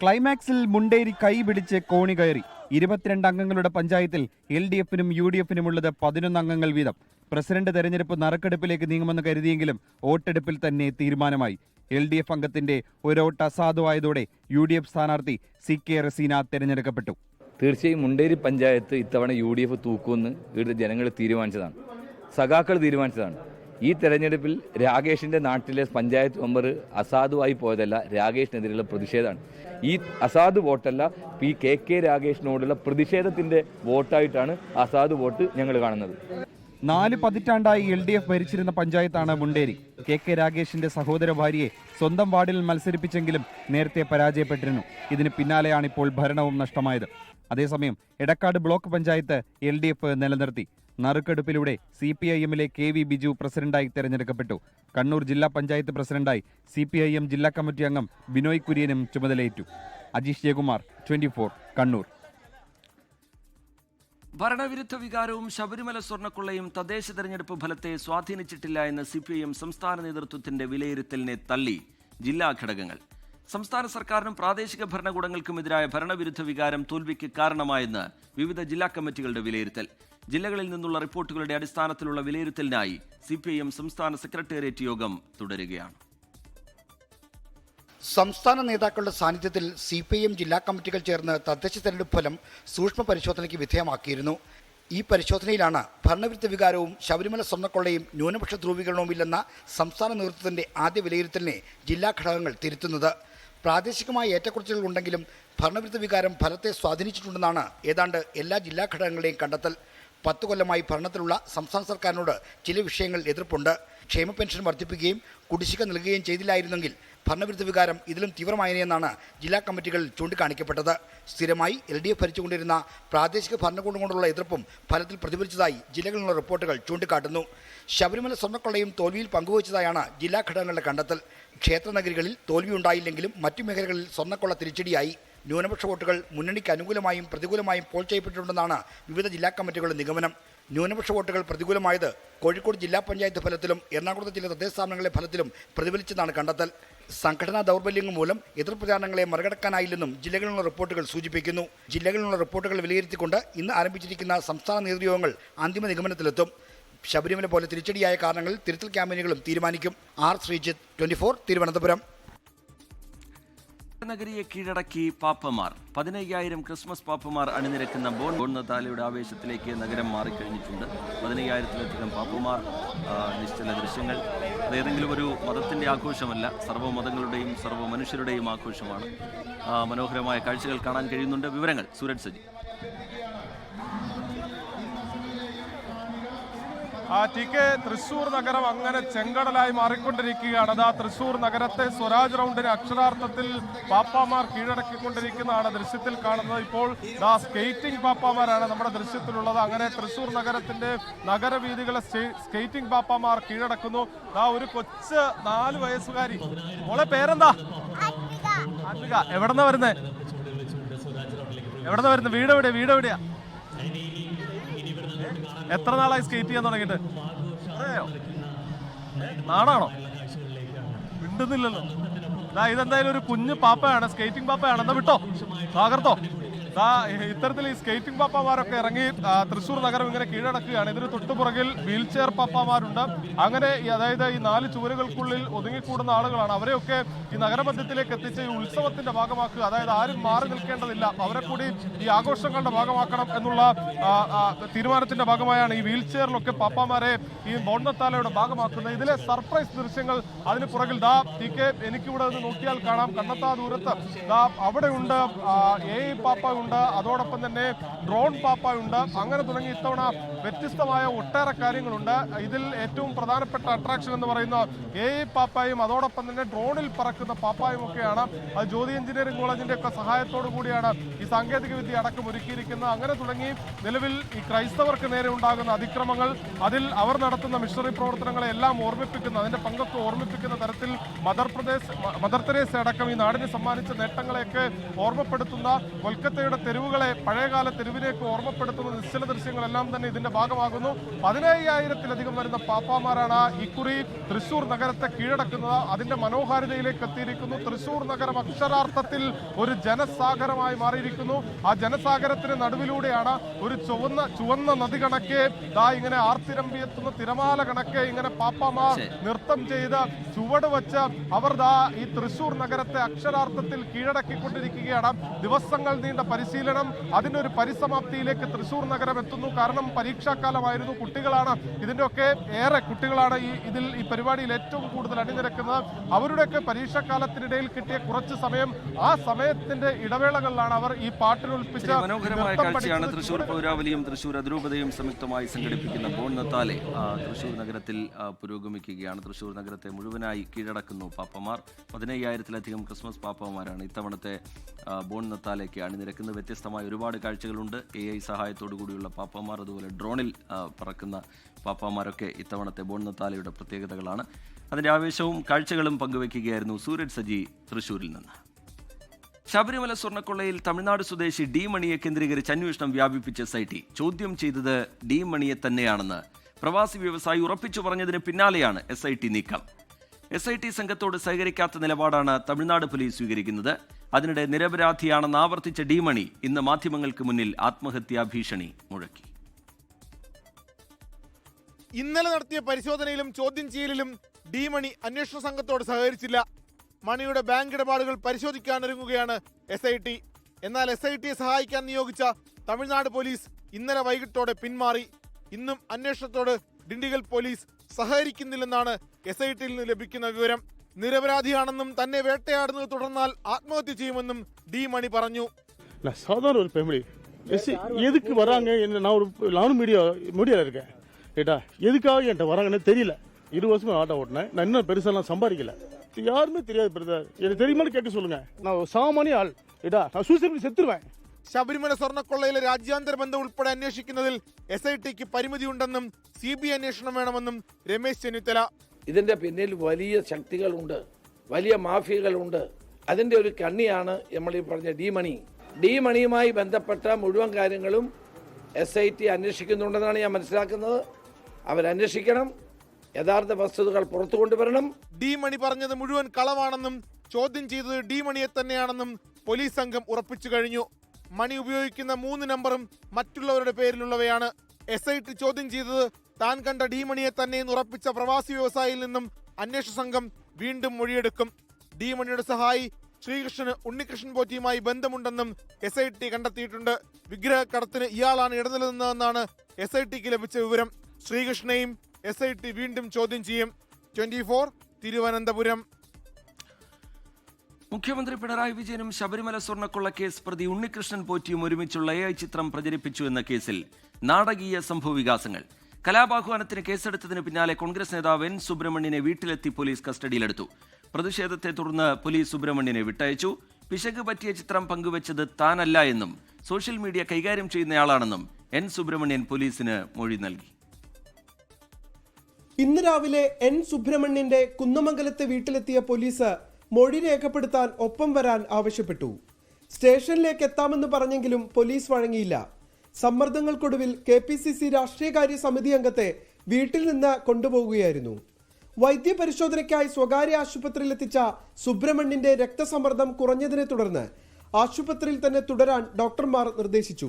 ക്ലൈമാക്സിൽ മുണ്ടേരി കൈപിടിച്ച് കോണി കയറി. ഇരുപത്തിരണ്ട് അംഗങ്ങളുടെ പഞ്ചായത്തിൽ എൽ ഡി എഫിനും യു ഡി എഫിനുമുള്ളത് പതിനൊന്ന് അംഗങ്ങൾ വീതം. പ്രസിഡന്റ് തെരഞ്ഞെടുപ്പ് നറുക്കെടുപ്പിലേക്ക് നീങ്ങുമെന്ന് കരുതിയെങ്കിലും വോട്ടെടുപ്പിൽ തന്നെ തീരുമാനമായി. എൽ ഡി എഫ് അംഗത്തിന്റെ ഒരോട്ട് അസാധുവായതോടെ യു ഡി എഫ് സ്ഥാനാർത്ഥി സി കെ റസീന തെരഞ്ഞെടുക്കപ്പെട്ടു. തീർച്ചയായും മുണ്ടേരി പഞ്ചായത്ത് ഇത്തവണ യു ഡി എഫ് തൂക്കുമെന്ന് ഇവിടുത്തെ ജനങ്ങൾ തീരുമാനിച്ചതാണ്. സഖാക്കൾ തീരുമാനിച്ചതാണ്. ഈ തെരഞ്ഞെടുപ്പിൽ രാകേഷിന്റെ നാട്ടിലെ പഞ്ചായത്ത് മെമ്പർ അസാധുവായി പോയതല്ല രാകേഷിനെതിരെയുള്ള പ്രതിഷേധമാണ്. ഈ അസാധു വോട്ടല്ല പി കെ കെ രാകേഷിനോടുള്ള പ്രതിഷേധത്തിന്റെ വോട്ടായിട്ടാണ് അസാധു വോട്ട് ഞങ്ങൾ കാണുന്നത്. നാല് പതിറ്റാണ്ടായി എൽ ഡി എഫ് ഭരിച്ചിരുന്ന പഞ്ചായത്താണ് മുണ്ടേരി. കെ കെ രാകേഷിന്റെ സഹോദര ഭാര്യയെ സ്വന്തം വാർഡിൽ മത്സരിപ്പിച്ചെങ്കിലും നേരത്തെ പരാജയപ്പെട്ടിരുന്നു. ഇതിന് പിന്നാലെയാണ് ഇപ്പോൾ ഭരണവും നഷ്ടമായത്. അതേസമയം എടക്കാട് ബ്ലോക്ക് പഞ്ചായത്ത് എൽ നിലനിർത്തി. നറുക്കെടുപ്പിലൂടെ സി പി ഐ എമ്മിലെ കെ വി ബിജു പ്രസിഡന്റായി തെരഞ്ഞെടുക്കപ്പെട്ടു. കണ്ണൂർ ജില്ലാ പഞ്ചായത്ത് പ്രസിഡന്റായി സി പി ഐ എം ജില്ലാ കമ്മിറ്റി അംഗം ബിനോയ് കുര്യനും ചുമതലയേറ്റു. Ajeesh Jayakumar twenty four Kannur. ഭരണവിരുദ്ധ വികാരവും ശബരിമല സ്വർണക്കൊള്ളയും തദ്ദേശ തെരഞ്ഞെടുപ്പ് ഫലത്തെ സ്വാധീനിച്ചിട്ടില്ല എന്ന സി പി ഐ എം സംസ്ഥാന നേതൃത്വത്തിന്റെ വിലയിരുത്തലിനെ തള്ളി. ജില്ലാ ഘടകങ്ങൾ. സംസ്ഥാന സർക്കാരിനും പ്രാദേശിക ഭരണകൂടങ്ങൾക്കുമെതിരായ ഭരണവിരുദ്ധ വികാരം തോൽവിക്ക് കാരണമായെന്ന് വിവിധ ജില്ലാ കമ്മിറ്റികളുടെ വിലയിരുത്തൽ. ജില്ലകളിൽ നിന്നുള്ള റിപ്പോർട്ടുകളുടെ അടിസ്ഥാനത്തിലുള്ള വിലയിരുത്തലിനായി സി സംസ്ഥാന സെക്രട്ടേറിയറ്റ് യോഗം തുടരുകയാണ്. സംസ്ഥാന നേതാക്കളുടെ സാന്നിധ്യത്തിൽ സി പി ഐ എം ജില്ലാ കമ്മിറ്റികൾ ചേർന്ന് തദ്ദേശ തെരഞ്ഞെടുപ്പ് ഫലം സൂക്ഷ്മ പരിശോധനയ്ക്ക് വിധേയമാക്കിയിരുന്നു. ഈ പരിശോധനയിലാണ് ഭരണവിരുദ്ധ വികാരവും ശബരിമല സ്വർണക്കൊള്ളയും ന്യൂനപക്ഷ ധ്രുവീകരണവും ഇല്ലെന്ന സംസ്ഥാന നേതൃത്വത്തിന്റെ ആദ്യ വിലയിരുത്തലിനെ ജില്ലാ ഘടകങ്ങൾ തിരുത്തുന്നത്. പ്രാദേശികമായ ഏറ്റക്കുറച്ചിലുകൾ ഉണ്ടെങ്കിലും ഭരണവിരുദ്ധ വികാരം ഫലത്തെ സ്വാധീനിച്ചിട്ടുണ്ടെന്നാണ് ഏതാണ്ട് എല്ലാ ജില്ലാ ഘടകങ്ങളുടെയും കണ്ടെത്തൽ. പത്ത് കൊല്ലമായി ഭരണത്തിലുള്ള സംസ്ഥാന സർക്കാരിനോട് ചില വിഷയങ്ങൾ എതിർപ്പുണ്ട്. ക്ഷേമ പെൻഷൻ വർദ്ധിപ്പിക്കുകയും കുടിശ്ശിക നൽകുകയും ചെയ്തില്ലായിരുന്നെങ്കിൽ ഭരണവിരുദ്ധ വികാരം ഇതിലും തീവ്രമായനെന്നാണ് ജില്ലാ കമ്മിറ്റികളിൽ ചൂണ്ടിക്കാണിക്കപ്പെട്ടത്. സ്ഥിരമായി എൽ ഡി എഫ് ഭരിച്ചുകൊണ്ടിരുന്ന പ്രാദേശിക ഭരണകൂടം കൊണ്ടുള്ള എതിർപ്പും ഫലത്തിൽ പ്രതിഫലിച്ചതായി ജില്ലകളിലുള്ള റിപ്പോർട്ടുകൾ ചൂണ്ടിക്കാട്ടുന്നു. ശബരിമല സ്വർണക്കൊള്ളയും തോൽവിയിൽ പങ്കുവച്ചതായാണ് ജില്ലാ ഘടകങ്ങളുടെ കണ്ടെത്തൽ. ക്ഷേത്ര നഗരികളിൽ തോൽവിയുണ്ടായില്ലെങ്കിലും മറ്റു മേഖലകളിൽ സ്വർണക്കൊള്ള തിരിച്ചടിയായി. ന്യൂനപക്ഷ വോട്ടുകൾ മുന്നണിക്ക് അനുകൂലമായും പ്രതികൂലമായും പോൾ ചെയ്യപ്പെട്ടിട്ടുണ്ടെന്നാണ് വിവിധ ജില്ലാ കമ്മിറ്റികളുടെ നിഗമനം. ന്യൂനപക്ഷ വോട്ടുകൾ പ്രതികൂലമായത് കോഴിക്കോട് ജില്ലാ പഞ്ചായത്ത് ഫലത്തിലും എറണാകുളത്തെ ചില തദ്ദേശ സ്ഥാപനങ്ങളിലെ ഫലത്തിലും പ്രതിഫലിച്ചെന്നാണ് കണ്ടെത്തൽ. സംഘടനാ ദൗർബല്യങ്ങൾ മൂലം എതിർ പ്രചാരണങ്ങളെ മറികടക്കാനായില്ലെന്നും ജില്ലകളിലുള്ള റിപ്പോർട്ടുകൾ സൂചിപ്പിക്കുന്നു. ജില്ലകളിലുള്ള റിപ്പോർട്ടുകൾ വിലയിരുത്തിക്കൊണ്ട് ഇന്ന് ആരംഭിച്ചിരിക്കുന്ന സംസ്ഥാന നേതൃയോഗങ്ങൾ അന്തിമ നിഗമനത്തിലെത്തും. ശബരിമല പോലെ തിരിച്ചടിയായ കാരണങ്ങളിൽ തിരുത്തൽ ക്യാമ്പയിനുകളും തീരുമാനിക്കും. R Sreejith twenty Thiruvananthapuram. നഗരിയെ കീഴടക്കി പാപ്പമാർ. പതിനയ്യായിരം ക്രിസ്മസ് പാപ്പമാർ അണിനിരക്കുന്ന ബോൺ ബോൺനത്താലയുടെ ആവേശത്തിലേക്ക് നഗരം മാറിക്കഴിഞ്ഞിട്ടുണ്ട്. പതിനയ്യായിരത്തിലധികം പാപ്പമാർ നിശ്ചല ദൃശ്യങ്ങൾ. അതേതെങ്കിലും ഒരു മതത്തിന്റെ ആഘോഷമല്ല സർവ മതങ്ങളുടെയും സർവ മനുഷ്യരുടെയും ആഘോഷമാണ് മനോഹരമായ കാഴ്ചകൾ കാണാൻ കഴിയുന്നുണ്ട്. വിവരങ്ങൾ സൂരജ് സജി. ആ ടി കെ തൃശൂർ നഗരം അങ്ങനെ ചെങ്കടലായി മാറിക്കൊണ്ടിരിക്കുകയാണ്. അതാ തൃശ്ശൂർ നഗരത്തെ സ്വരാജ് റൗണ്ടിന് അക്ഷരാർത്ഥത്തിൽ പാപ്പാമാർ കീഴടക്കിക്കൊണ്ടിരിക്കുന്നതാണ് ദൃശ്യത്തിൽ കാണുന്നത്. ഇപ്പോൾ ദാ സ്കേറ്റിംഗ് പാപ്പാമാരാണ് നമ്മുടെ ദൃശ്യത്തിലുള്ളത്. അങ്ങനെ തൃശ്ശൂർ നഗരത്തിന്റെ നഗരവീതികളെ സ്കേറ്റിംഗ് പാപ്പാമാർ കീഴടക്കുന്നു. ദാ ഒരു കൊച്ച് നാല് വയസ്സുകാരി. മോളെ പേരെന്താ? ആത്മിക എവിടെന്നാ വരുന്നേ? എവിടെന്നാ വരുന്നത് വീട് എവിടെയാ വീട് എവിടെയാ എത്ര നാളായി സ്കേറ്റ് ചെയ്യാൻ തുടങ്ങിയിട്ട്? അതെയോ? നാടാണോ? മിണ്ടുന്നില്ലല്ലോ. ഇതെന്തായാലും ഒരു കുഞ്ഞു പാപ്പയാണ് സ്കേറ്റിംഗ് പാപ്പയാണ്. എന്നാ വിട്ടോ? തകർത്തോ? ഇത്തരത്തിൽ ഈ സ്കേറ്റിംഗ് പാപ്പമാരൊക്കെ ഇറങ്ങി തൃശ്ശൂർ നഗരം ഇങ്ങനെ കീഴടക്കുകയാണ്. ഇതിന് തൊട്ടുപുറകിൽ വീൽ ചെയർ പാപ്പമാരുണ്ട്. അങ്ങനെ അതായത് ഈ നാല് ചുവരുകൾക്കുള്ളിൽ ഒതുങ്ങിക്കൂടുന്ന ആളുകളാണ്. അവരെയൊക്കെ ഈ നഗരമധ്യത്തിലേക്ക് എത്തിച്ച് ഈ ഉത്സവത്തിന്റെ ഭാഗമാക്കുക. അതായത് ആരും മാറി നിൽക്കേണ്ടതില്ല. അവരെ കൂടി ഈ ആഘോഷങ്ങളുടെ ഭാഗമാക്കണം എന്നുള്ള തീരുമാനത്തിന്റെ ഭാഗമായാണ് ഈ വീൽ ചെയറിലൊക്കെ പാപ്പാമാരെ ഈ ബോണ്ടത്താലയുടെ ഭാഗമാക്കുന്നത്. ഇതിലെ സർപ്രൈസ് ദൃശ്യങ്ങൾ അതിന് പുറകിൽ. ദാ ടി കെ എനിക്കിവിടെ നിന്ന് നോക്കിയാൽ കാണാം. കണ്ണത്താ ദൂരത്ത്. ദാ അവിടെയുണ്ട് എ പാപ്പ ഉണ്ട്. അതോടൊപ്പം തന്നെ ഡ്രോൺ പാപ്പയുണ്ട് അങ്ങനെ തുടങ്ങി ഇത്തവണ വ്യത്യസ്തമായ ഒട്ടേറെ കാര്യങ്ങളുണ്ട്. ഇതിൽ ഏറ്റവും പ്രധാനപ്പെട്ട അട്രാക്ഷൻ എന്ന് പറയുന്ന എ പാപ്പായും അതോടൊപ്പം തന്നെ ഡ്രോണിൽ പറക്കുന്ന പാപ്പായും ഒക്കെയാണ്. അത് ജ്യോതി എഞ്ചിനീയറിംഗ് കോളേജിന്റെ ഒക്കെ സഹായത്തോടു കൂടിയാണ് ഈ സാങ്കേതിക വിദ്യ അടക്കം ഒരുക്കിയിരിക്കുന്നത്. അങ്ങനെ തുടങ്ങി നിലവിൽ ഈ ക്രൈസ്തവർക്ക് നേരെ ഉണ്ടാകുന്ന അതിക്രമങ്ങൾ അതിൽ അവർ നടത്തുന്ന മിഷണറി പ്രവർത്തനങ്ങളെ എല്ലാം ഓർമ്മിപ്പിക്കുന്ന അതിന്റെ പങ്കൊക്കെ ഓർമ്മിപ്പിക്കുന്ന തരത്തിൽ മദർ പ്രദേശ് മദർ തെരേസ അടക്കം ഈ നാടിന് സമ്മാനിച്ച നേട്ടങ്ങളെയൊക്കെ ഓർമ്മപ്പെടുത്തുന്ന കൊൽക്കത്തയുടെ നമ്മുടെ തെരുവുകളെ പഴയകാല തെരുവിലേക്ക് ഓർമ്മപ്പെടുത്തുന്ന നിശ്ചല ദൃശ്യങ്ങളെല്ലാം തന്നെ ഇതിന്റെ ഭാഗമാകുന്നു. പതിനയ്യായിരത്തിലധികം വരുന്ന പാപ്പാമാരാണ് ഇക്കുറി തൃശൂർ നഗരത്തെ കീഴടക്കുന്നത്. അതിന്റെ മനോഹാരിതയിലേക്ക് എത്തിയിരിക്കുന്നു. തൃശൂർ നഗരം അക്ഷരാർത്ഥത്തിൽ ഒരു ജനസാഗരമായി മാറിയിരിക്കുന്നു. ആ ജനസാഗരത്തിന് നടുവിലൂടെയാണ് ഒരു ചുവന്ന ചുവന്ന നദി കണക്കെ ദാ ഇങ്ങനെ ആർത്തിരമ്പി എത്തുന്ന തിരമാല കണക്കെ ഇങ്ങനെ പാപ്പാമാർ നൃത്തം ചെയ്ത് ചുവട് വച്ച് അവർ ദാ ഈ തൃശൂർ നഗരത്തെ അക്ഷരാർത്ഥത്തിൽ കീഴടക്കിക്കൊണ്ടിരിക്കുകയാണ്. ദിവസങ്ങൾ നീണ്ട പരിശീലനം അതിന്റെ ഒരു പരിസമാപ്തിയിലേക്ക് തൃശ്ശൂർ നഗരം എത്തുന്നു. കാരണം പരീക്ഷാക്കാലമായിരുന്നു. കുട്ടികളാണ് ഇതിന്റെയൊക്കെ ഏറെ കുട്ടികളാണ് ഈ ഇതിൽ ഈ പരിപാടിയിൽ ഏറ്റവും കൂടുതൽ അണിനിരക്കുന്നത്. അവരുടെയൊക്കെ പരീക്ഷാക്കാലത്തിനിടയിൽ കിട്ടിയ കുറച്ച് സമയം ആ സമയത്തിന്റെ ഇടവേളകളിലാണ് അവർ ഈ പാട്ടിനൊൽപ്പിച്ച മനോഹരമായ കാഴ്ചയാണ് തൃശ്ശൂർ പൗരാവലിയും തൃശ്ശൂർ അതിരൂപതയും സംയുക്തമായി സംഘടിപ്പിക്കുന്ന ബോൺ നത്താലെ ആ, തൃശൂർ നഗരത്തിൽ പുരോഗമിക്കുകയാണ്. തൃശ്ശൂർ നഗരത്തെ മുഴുവനായി കീഴടക്കുന്നു പാപ്പമാർ. പതിനയ്യായിരത്തിലധികം ക്രിസ്മസ് പാപ്പമാരാണ് ഇത്തവണത്തെ ബോൺ നത്താലേക്ക് അണിനിരക്കുന്നത്. വ്യത്യസ്തമായ ഒരുപാട് കാഴ്ചകളുണ്ട്. എ ഐ സഹായത്തോടു കൂടിയുള്ള പാപ്പമാർ അതുപോലെ ഡ്രോണിൽ പറക്കുന്ന പാപ്പാമാരൊക്കെ ഇത്തവണത്തെ ബോണ്ണത്താലയുടെ പ്രത്യേകതകളാണ്. അതിന്റെ ആവേശവും കാഴ്ചകളും പങ്കുവയ്ക്കുകയായിരുന്നു സൂരജ് സജി തൃശൂരിൽ നിന്ന്. ശബരിമല സ്വർണക്കൊള്ളയിൽ തമിഴ്നാട് സ്വദേശി ഡി മണിയെ കേന്ദ്രീകരിച്ച് അന്വേഷണം വ്യാപിപ്പിച്ച എസ് ഐ ടി ചോദ്യം ചെയ്തത് ഡി മണിയെ തന്നെയാണെന്ന് പ്രവാസി വ്യവസായി ഉറപ്പിച്ചു പറഞ്ഞതിന് പിന്നാലെയാണ് എസ് ഐ ടി നീക്കം. എസ് ഐ ടി സംഘത്തോട് സഹകരിക്കാത്ത നിലപാടാണ് തമിഴ്നാട് പോലീസ് സ്വീകരിക്കുന്നത്. അതിനിടെ നിരപരാധിയാണെന്ന് ആവർത്തിച്ച ഡിമണി ഇന്ന് മാധ്യമങ്ങൾക്ക് മുന്നിൽ ആത്മഹത്യാ ഭീഷണി മുഴക്കി. ഇന്നലെ നടത്തിയ പരിശോധനയിലും ചോദ്യം ചെയ്യലിലും ഡിമണി അന്വേഷണ സംഘത്തോട് സഹകരിച്ചില്ല. മണിയുടെ ബാങ്ക് ഇടപാടുകൾ പരിശോധിക്കാനൊരുങ്ങുകയാണ് എസ് ഐ ടി എന്നാൽ എസ് ഐ ടിയെ സഹായിക്കാൻ നിയോഗിച്ച തമിഴ്നാട് പോലീസ് ഇന്നലെ വൈകിട്ടോടെ പിന്മാറി. ഇന്നും അന്വേഷണത്തോട് ഡിണ്ടിഗൽ പോലീസ് സഹകരിക്കുന്നില്ലെന്നാണ് എസ് ഐ ടിയിൽ നിന്ന് ലഭിക്കുന്ന വിവരം. നിരപരാധിയാണെന്നും തന്നെ വേട്ടയാടുന്നത് തുടർന്നാൽ ஆத்மஹத்யா ചെയ്യുമെന്നും டி மணி പറഞ്ഞു நான் சாதாரண ஒரு ஃபேமிலி எஸ் எதுக்கு வராங்க என்ன நான் ஒரு நானும் மீடியா மீடியாவில் இருக்கேன் ஏட்டா எதுக்காக என்கிட்ட வராங்கன்னு தெரியல இரு வருஷமா ஆட்டோ ஓட்டினேன் நான் இன்னும் பெருசாலாம் சம்பாதிக்கல யாருமே தெரியாது பிரதர் எனக்கு தெரியுமான்னு கேட்க சொல்லுங்க நான் ஒரு சாமானிய ஆள் ஏட்டா நான் சூசைட் பண்ணி செத்துருவேன் ശബരിമല സ്വർണ്ണക്കൊള്ളയിലെ രാജ്യാന്തര ബന്ധം ഉൾപ്പെടെ അന്വേഷിക്കുന്നതിൽ എസ് ഐ ടിക്ക് പരിമിതിയുണ്ടെന്നും സി ബി ഐ അന്വേഷണം വേണമെന്നും രമേശ് ചെന്നിത്തല ഇതിന്റെ പിന്നിൽ വലിയ ശക്തികളുണ്ട് വലിയ മാഫിയകളുണ്ട്. അതിന്റെ ഒരു കണ്ണിയാണ് നമ്മൾ ഈ പറഞ്ഞ ഡി മണി. ഡി മണിയുമായി ബന്ധപ്പെട്ട മുഴുവൻ കാര്യങ്ങളും എസ് ഐ ടി അന്വേഷിക്കുന്നുണ്ടെന്നാണ് ഞാൻ മനസ്സിലാക്കുന്നത്. അവരന്വേഷിക്കണം. യഥാർത്ഥ വസ്തുതകൾ പുറത്തു കൊണ്ടുവരണം. ഡി മണി പറഞ്ഞത് മുഴുവൻ കളവാണെന്നും ചോദ്യം ചെയ്തത് ഡി മണിയെ തന്നെയാണെന്നും പോലീസ് സംഘം ഉറപ്പിച്ചു കഴിഞ്ഞു. മണി ഉപയോഗിക്കുന്ന മൂന്ന് നമ്പറും മറ്റുള്ളവരുടെ പേരിലുള്ളവയാണ്. എസ് ചോദ്യം ചെയ്തത് താൻ കണ്ട ഡിമണിയെ തന്നെ ഉറപ്പിച്ച പ്രവാസി വ്യവസായിയിൽ നിന്നും അന്വേഷണ സംഘം വീണ്ടും മൊഴിയെടുക്കും. ഡിമണിയുടെ സഹായി ശ്രീകൃഷ്ണന് ഉണ്ണികൃഷ്ണൻ പോറ്റിയുമായി ബന്ധമുണ്ടെന്നും എസ് ഐ ടി കണ്ടെത്തിയിട്ടുണ്ട്. വിഗ്രഹക്കടത്തിന് ഇയാളാണ് ഇടനിലനിന്നതെന്നാണ് എസ് ഐ ടിക്ക് ലഭിച്ച വിവരം. ശ്രീകൃഷ്ണനെയും എസ് ഐ ടി വീണ്ടും ചോദ്യം ചെയ്യും. Twenty four Thiruvananthapuram. മുഖ്യമന്ത്രി പിണറായി വിജയനും ശബരിമല സ്വർണക്കൊള്ള കേസ് പ്രതി ഉണ്ണികൃഷ്ണൻ പോറ്റിയും ഒരുമിച്ചുള്ള എ ചിത്രം പ്രചരിപ്പിച്ചു എന്ന കേസിൽ നാടകീയ സംഭവവികാസങ്ങൾ. കലാപാഹ്വാനത്തിന് കേസെടുത്തതിന് പിന്നാലെ കോൺഗ്രസ് നേതാവ് എൻ സുബ്രഹ്മണ്യനെ വീട്ടിലെത്തി പോലീസ് കസ്റ്റഡിയിലെടുത്തു. പ്രതിഷേധത്തെ തുടർന്ന് പോലീസ് സുബ്രഹ്മണ്യനെ വിട്ടയച്ചു. പിശക് പറ്റിയ ചിത്രം പങ്കുവച്ചത് താനല്ല എന്നും സോഷ്യൽ മീഡിയ കൈകാര്യം ചെയ്യുന്നയാളാണെന്നും എൻ സുബ്രഹ്മണ്യൻ പോലീസിന് മൊഴി നൽകി. ഇന്ന് രാവിലെ എൻ സുബ്രഹ്മണ്യന്റെ കുന്നമംഗലത്തെ വീട്ടിലെത്തിയ പോലീസ് മൊഴി രേഖപ്പെടുത്താൻ ഒപ്പം വരാൻ ആവശ്യപ്പെട്ടു. സ്റ്റേഷനിലേക്ക് എത്താമെന്ന് പറഞ്ഞെങ്കിലും പോലീസ് വഴങ്ങിയില്ല. സമ്മർദ്ദങ്ങൾക്കൊടുവിൽ കെ പി സി സി രാഷ്ട്രീയകാര്യ സമിതി അംഗത്തെ വീട്ടിൽ നിന്ന് കൊണ്ടുപോകുകയായിരുന്നു. വൈദ്യപരിശോധനയ്ക്കായി സ്വകാര്യ ആശുപത്രിയിലെത്തിച്ച സുബ്രഹ്മണ്യന്റെ രക്തസമ്മർദ്ദം കുറഞ്ഞതിനെ തുടർന്ന് ആശുപത്രിയിൽ തന്നെ തുടരാൻ ഡോക്ടർമാർ നിർദ്ദേശിച്ചു.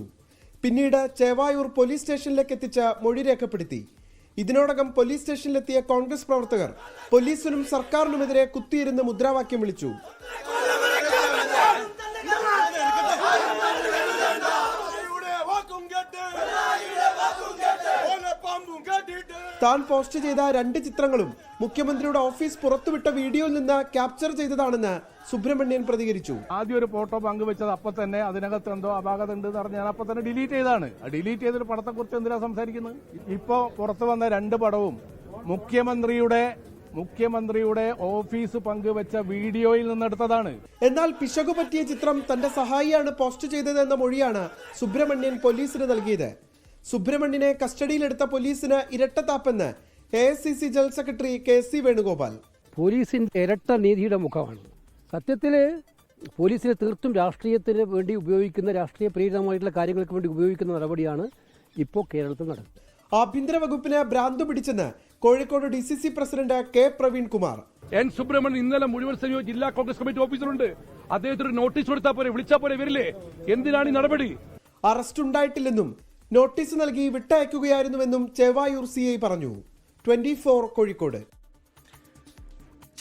പിന്നീട് ചേവായൂർ പോലീസ് സ്റ്റേഷനിലേക്ക് എത്തിച്ച് മൊഴി രേഖപ്പെടുത്തി. ഇതിനോടകം പോലീസ് സ്റ്റേഷനിലെത്തിയ കോൺഗ്രസ് പ്രവർത്തകർ പോലീസിനും സർക്കാരിനുമെതിരെ കുത്തിയിരുന്ന് മുദ്രാവാക്യം വിളിച്ചു. താൻ പോസ്റ്റ് ചെയ്ത രണ്ട് ചിത്രങ്ങളും മുഖ്യമന്ത്രിയുടെ ഓഫീസ് പുറത്തുവിട്ട വീഡിയോയിൽ നിന്ന് ക്യാപ്ചർ ചെയ്തതാണെന്ന് സുബ്രഹ്മണ്യൻ പ്രതികരിച്ചു. ആദ്യം ഒരു ഫോട്ടോ പങ്കുവെച്ചത് അപ്പൊ തന്നെ അതിനകത്ത് എന്തോ അപാകത ഉണ്ട് എന്ന് പറഞ്ഞ് ഞാൻ അപ്പൊ തന്നെ ഡിലീറ്റ് ചെയ്താണ് ഡിലീറ്റ് ചെയ്തൊരു പടത്തെ കുറിച്ച് എന്തിനാ സംസാരിക്കുന്നത്? ഇപ്പോ പുറത്തു വന്ന രണ്ട് പടവും മുഖ്യമന്ത്രിയുടെ മുഖ്യമന്ത്രിയുടെ ഓഫീസ് പങ്കുവെച്ച വീഡിയോയിൽ നിന്നെടുത്തതാണ്. എന്നാൽ പിശകു പറ്റിയ ചിത്രം തന്റെ സഹായിയാണ് പോസ്റ്റ് ചെയ്തതെന്ന മൊഴിയാണ് സുബ്രഹ്മണ്യൻ പോലീസിന് നൽകിയത്. സുബ്രഹ്മണ്യനെ കസ്റ്റഡിയിലെടുത്ത പോലീസിന് ഇരട്ടത്താപ്പെന്ന് A S C C general secretary K C Venugopal. പോലീസിന്റെ ഇരട്ട നീതിയുടെ മുഖമാണ്. സത്യത്തിൽ പോലീസിനെ തീർത്തും രാഷ്ട്രീയത്തിന് വേണ്ടി ഉപയോഗിക്കുന്ന രാഷ്ട്രീയ പ്രേരിതമായിട്ടുള്ള കാര്യങ്ങൾക്ക് വേണ്ടി ഉപയോഗിക്കുന്ന നടപടിയാണ് ഇപ്പോൾ കേരളത്തിൽ നടക്കുന്നത്. ആഭ്യന്തര വകുപ്പിന് ഭ്രാന്ത് പിടിച്ചെന്ന് Kozhikode D C C president K Praveen Kumar. N Subrahmanyan ഇന്നലെ മുഴുവൻ സമയവും ജില്ലാ കോൺഗ്രസ് കമ്മിറ്റി ഓഫീസറുണ്ട്. അദ്ദേഹത്തിന് ഒരു നോട്ടീസ് കൊടുത്താൽ പോലെ വിളിച്ചാൽ പോലെ വരില്ലേ? എന്തിനാണ് ഈ നടപടി? അറസ്റ്റ് ഉണ്ടായിട്ടില്ലെന്നും നോട്ടീസ് നൽകി വിട്ടയക്കുകയായിരുന്നുവെന്നും ചെവായൂർ സി ഐ പറഞ്ഞു. Twenty four Kozhikode.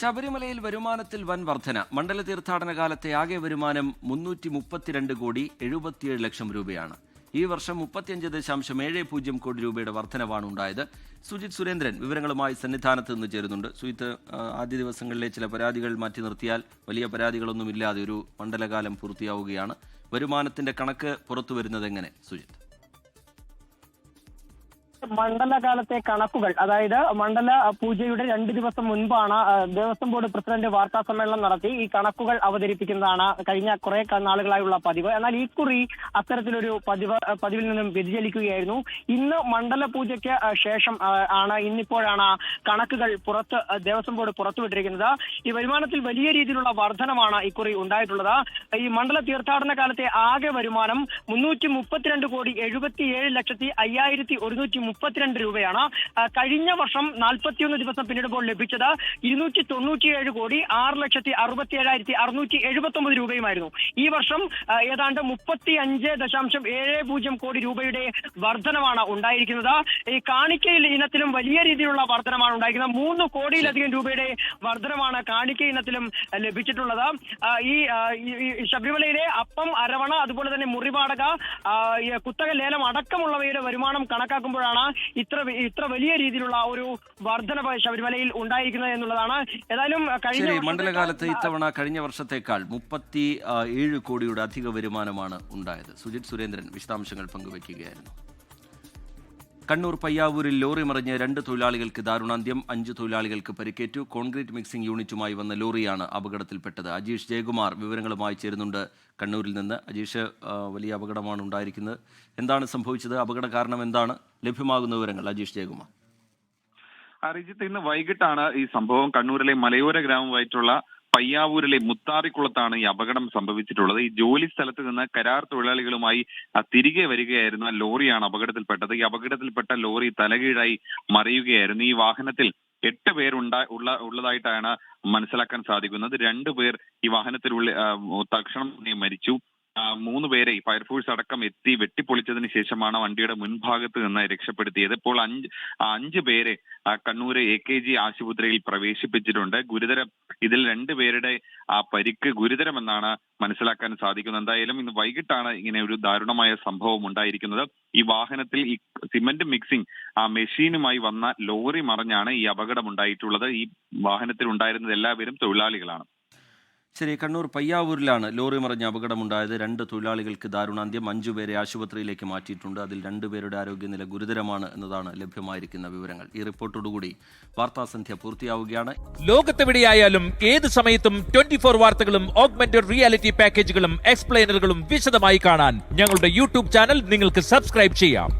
ശബരിമലയിൽ വരുമാനത്തിൽ വൻ വർധന. മണ്ഡല തീർത്ഥാടന കാലത്തെ ആകെ വരുമാനം മുന്നൂറ്റി മുപ്പത്തിരണ്ട് കോടി എഴുപത്തിയേഴ് ലക്ഷം രൂപയാണ്. ഈ വർഷം മുപ്പത്തിയഞ്ച് ദശാംശം ഏഴ് പൂജ്യം കോടി രൂപയുടെ വർധനവാണ് ഉണ്ടായത്. സുജിത് സുരേന്ദ്രൻ വിവരങ്ങളുമായി സന്നിധാനത്ത് നിന്ന് ചേരുന്നുണ്ട്. സുജിത്ത് ആദ്യ ദിവസങ്ങളിലെ ചില പരാതികൾ മാറ്റി നിർത്തിയാൽ വലിയ പരാതികളൊന്നുമില്ലാതെ ഒരു മണ്ഡലകാലം പൂർത്തിയാവുകയാണ്. വരുമാനത്തിന്റെ കണക്ക് പുറത്തു വരുന്നത് എങ്ങനെ സുജിത്ത് മണ്ഡലകാലത്തെ കണക്കുകൾ അതായത് മണ്ഡല പൂജയുടെ രണ്ട് ദിവസം മുൻപാണ് ദേവസ്വം ബോർഡ് പ്രസിഡന്റ് വാർത്താ സമ്മേളനം നടത്തി ഈ കണക്കുകൾ അവതരിപ്പിക്കുന്നതാണ് കഴിഞ്ഞ കുറെ നാളുകളായുള്ള പതിവ്. എന്നാൽ ഈ കുറി അത്തരത്തിലൊരു പതിവ് പതിവിൽ നിന്നും വ്യതിചലിക്കുകയായിരുന്നു. ഇന്ന് മണ്ഡല പൂജയ്ക്ക് ശേഷം ആണ് ഇന്നിപ്പോഴാണ് കണക്കുകൾ പുറത്ത് ദേവസ്വം ബോർഡ് പുറത്തുവിട്ടിരിക്കുന്നത്. ഈ വരുമാനത്തിൽ വലിയ രീതിയിലുള്ള വർധനമാണ് ഇക്കുറി ഉണ്ടായിട്ടുള്ളത്. ഈ മണ്ഡല തീർത്ഥാടന കാലത്തെ ആകെ വരുമാനം മുന്നൂറ്റി മുപ്പത്തിരണ്ട് കോടി എഴുപത്തിയേഴ് ലക്ഷത്തി അയ്യായിരത്തി ഒരുന്നൂറ്റി മുപ്പത്തിരണ്ട് രൂപയാണ്. കഴിഞ്ഞ വർഷം നാൽപ്പത്തിയൊന്ന് ദിവസം പിന്നിടുമ്പോൾ ലഭിച്ചത് ഇരുന്നൂറ്റി തൊണ്ണൂറ്റിയേഴ് കോടി ആറ് ലക്ഷത്തി അറുപത്തി ഏഴായിരത്തി അറുന്നൂറ്റി എഴുപത്തി ഒമ്പത് രൂപയുമായിരുന്നു. ഈ വർഷം ഏതാണ്ട് മുപ്പത്തി അഞ്ച് ദശാംശം ഏഴ് പൂജ്യം കോടി രൂപയുടെ വർധനമാണ് ഉണ്ടായിരിക്കുന്നത്. ഈ കാണിക്കയിൽ ഇനത്തിലും വലിയ രീതിയിലുള്ള വർധനമാണ് ഉണ്ടായിരിക്കുന്നത്. മൂന്ന് കോടിയിലധികം രൂപയുടെ വർധനമാണ് കാണിക്ക ഇനത്തിലും ലഭിച്ചിട്ടുള്ളത്. ഈ ശബരിമലയിലെ അപ്പം അരവണ അതുപോലെ തന്നെ മുറിവാടക കുത്തക ലേലം അടക്കമുള്ളവയുടെ വരുമാനം കണക്കാക്കുമ്പോഴാണ് ഇത്ര ഇത്ര വലിയ രീതിയിലുള്ള ഒരു വർധന ശബരിമലയിൽ ഉണ്ടായിരിക്കുന്നത് എന്നുള്ളതാണ്. ഏതായാലും കഴിഞ്ഞ മണ്ഡലകാലത്ത് ഇത്തവണ കഴിഞ്ഞ വർഷത്തേക്കാൾ മുപ്പത്തി ഏഴ് കോടിയുടെ അധിക വരുമാനമാണ് ഉണ്ടായത്. സുജിത് സുരേന്ദ്രൻ വിശദാംശങ്ങൾ പങ്കുവയ്ക്കുകയായിരുന്നു. കണ്ണൂർ പയ്യാവൂരിൽ ലോറി മറിഞ്ഞ് രണ്ട് തൊഴിലാളികൾക്ക് ദാരുണാന്ത്യം അഞ്ച് തൊഴിലാളികൾക്ക് പരിക്കേറ്റു. കോൺക്രീറ്റ് മിക്സിംഗ് യൂണിറ്റുമായി വന്ന ലോറിയാണ് അപകടത്തിൽപ്പെട്ടത്. അജീഷ് ജയകുമാർ വിവരങ്ങളുമായി ചേരുന്നുണ്ട്. കണ്ണൂരിൽ നിന്ന് അജീഷ് വലിയ അപകടമാണ് ഉണ്ടായിരിക്കുന്നത്. എന്താണ് സംഭവിച്ചത്? അപകട കാരണം എന്താണ്? ലഭ്യമാകുന്ന വിവരങ്ങൾ അജീഷ് ജയകുമാർ. അരിജിത്ത് ഇന്ന് വൈകിട്ടാണ് ഈ സംഭവം. കണ്ണൂരിലെ മലയോര ഗ്രാമമായിട്ടുള്ള പയ്യാവൂരിലെ മുത്താറിക്കുളത്താണ് ഈ അപകടം സംഭവിച്ചിട്ടുള്ളത്. ഈ ജോലി സ്ഥലത്ത് നിന്ന് കരാർ തൊഴിലാളികളുമായി തിരികെ വരികയായിരുന്ന ലോറിയാണ് അപകടത്തിൽപ്പെട്ടത്. ഈ അപകടത്തിൽപ്പെട്ട ലോറി തലകീഴായി മറിയുകയായിരുന്നു. ഈ വാഹനത്തിൽ എട്ട് പേരുണ്ടാ ഉള്ള ഉള്ളതായിട്ടാണ് മനസ്സിലാക്കാൻ സാധിക്കുന്നത്. രണ്ടു പേർ ഈ വാഹനത്തിലുള്ള തക്ഷണം മരിച്ചു. മൂന്ന് പേരെ ഫയർഫോഴ്സ് അടക്കം എത്തി വെട്ടിപ്പൊളിച്ചതിന് ശേഷമാണ് വണ്ടിയുടെ മുൻഭാഗത്ത് നിന്ന് രക്ഷപ്പെടുത്തിയത്. ഇപ്പോൾ അഞ്ച് അഞ്ച് പേരെ കണ്ണൂര് എ കെ ജി ആശുപത്രിയിൽ പ്രവേശിപ്പിച്ചിട്ടുണ്ട്. ഗുരുതരം ഇതിൽ രണ്ടുപേരുടെ ആ പരിക്ക് ഗുരുതരമെന്നാണ് മനസ്സിലാക്കാൻ സാധിക്കുന്നത്. എന്തായാലും ഇന്ന് വൈകിട്ടാണ് ഇങ്ങനെ ഒരു ദാരുണമായ സംഭവം ഉണ്ടായിരിക്കുന്നത്. ഈ വാഹനത്തിൽ ഈ സിമന്റ് മിക്സിംഗ് ആ മെഷീനുമായി വന്ന ലോറി മറിഞ്ഞാണ് ഈ അപകടം ഉണ്ടായിട്ടുള്ളത്. ഈ വാഹനത്തിൽ ഉണ്ടായിരുന്നത് എല്ലാവരും തൊഴിലാളികളാണ്. ശരി കണ്ണൂർ പയ്യാവൂരിലാണ് ലോറി മറിഞ്ഞ അപകടമുണ്ടായത്. രണ്ട് തൊഴിലാളികൾക്ക് ദാരുണാന്ത്യം അഞ്ചു പേരെ ആശുപത്രിയിലേക്ക് മാറ്റിയിട്ടുണ്ട്. അതിൽ രണ്ടുപേരുടെ ആരോഗ്യനില ഗുരുതരമാണ് എന്നതാണ് ലഭ്യമായിരിക്കുന്ന വിവരങ്ങൾ. ഈ റിപ്പോർട്ടോടുകൂടി വാർത്താസന്ധ്യ പൂർത്തിയാവുകയാണ്. ലോകത്തെവിടെയായാലും ഏത് സമയത്തും ട്വന്റി ഫോർ വാർത്തകളും ഓഗ്മെന്റഡ് റിയാലിറ്റി പാക്കേജുകളും എക്സ്പ്ലെയിനറുകളും വിശദമായി കാണാൻ ഞങ്ങളുടെ യൂട്യൂബ് ചാനൽ നിങ്ങൾക്ക് സബ്സ്ക്രൈബ് ചെയ്യാം.